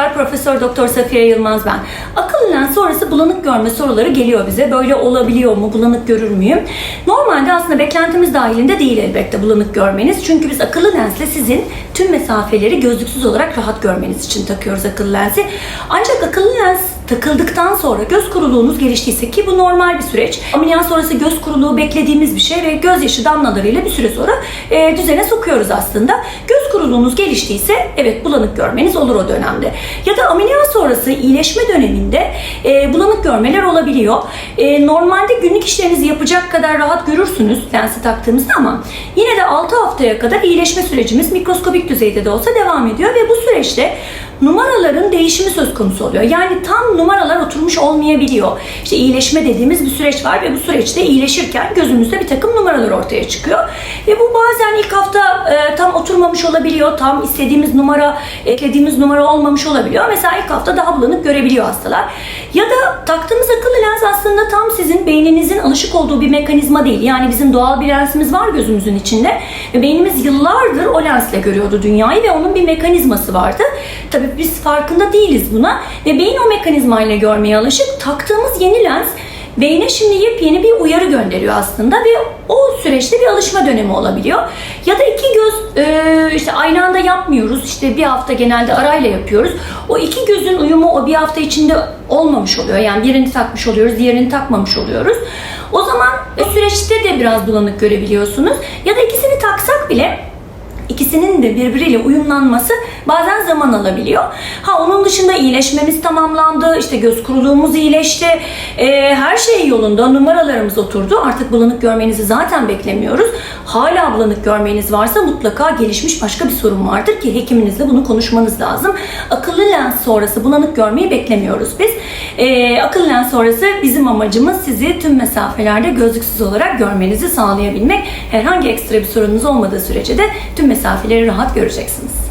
Merhabalar Profesör Doktor Safiye Yılmaz ben. Akıllı lens sonrası bulanık görme soruları geliyor bize. Böyle olabiliyor mu? Bulanık görür müyüm? Normalde aslında beklentimiz dahilinde değil elbette bulanık görmeniz. Çünkü biz akıllı lensle sizin tüm mesafeleri gözlüksüz olarak rahat görmeniz için takıyoruz akıllı lensi. Ancak akıllı lens takıldıktan sonra göz kuruluğunuz geliştiyse ki bu normal bir süreç. Ameliyat sonrası göz kuruluğu beklediğimiz bir şey ve gözyaşı damlalarıyla bir süre sonra e, düzene sokuyoruz aslında. Göz kuruluğunuz geliştiyse evet bulanık görmeniz olur o dönemde. Ya da ameliyat sonrası iyileşme döneminde e, bulanık görmeler olabiliyor. E, normalde günlük işlerinizi yapacak kadar rahat görürsünüz lensi taktığımızda ama yine de 6 haftaya kadar iyileşme sürecimiz mikroskobik düzeyde de olsa devam ediyor ve bu süreçte numaraların değişimi söz konusu oluyor. Yani tam numaralar oturmuş olmayabiliyor. İşte iyileşme dediğimiz bir süreç var ve bu süreçte iyileşirken gözümüzde bir takım numaralar ortaya çıkıyor. Ve bu bazen ilk hafta e, tam oturmamış olabiliyor. Tam istediğimiz numara, eklediğimiz numara olmamış olabiliyor. Mesela ilk hafta daha bulanık görebiliyor hastalar. Ya da taktığımız akıllı lens aslında tam sizin beyninizin alışık olduğu bir mekanizma değil. Yani bizim doğal bir lensimiz var gözümüzün içinde. Ve beynimiz yıllardır lensle görüyordu dünyayı ve onun bir mekanizması vardı. Tabii biz farkında değiliz buna ve beyin o mekanizmayla görmeye alışık. Taktığımız yeni lens beyne şimdi yepyeni bir uyarı gönderiyor aslında ve o süreçte bir alışma dönemi olabiliyor. Ya da iki göz e, işte aynı anda yapmıyoruz. İşte bir hafta genelde arayla yapıyoruz. O iki gözün uyumu o bir hafta içinde olmamış oluyor. Yani birini takmış oluyoruz, diğerini takmamış oluyoruz. O zaman o süreçte de biraz bulanık görebiliyorsunuz. Ya da ikisini taksak bile İkisinin de birbiriyle uyumlanması bazen zaman alabiliyor. Ha onun dışında iyileşmemiz tamamlandı, işte göz kuruluğumuz iyileşti, ee, her şey yolunda, numaralarımız oturdu. Artık bulanık görmenizi zaten beklemiyoruz. Hala bulanık görmeniz varsa mutlaka gelişmiş başka bir sorun vardır ki hekiminizle bunu konuşmanız lazım. Akıllı lens sonrası bulanık görmeyi beklemiyoruz biz. Ee, akıllı lens sonrası bizim amacımız sizi tüm mesafelerde gözlüksüz olarak görmenizi sağlayabilmek. Herhangi ekstra bir sorununuz olmadığı sürece de tüm mesafeleri rahat göreceksiniz.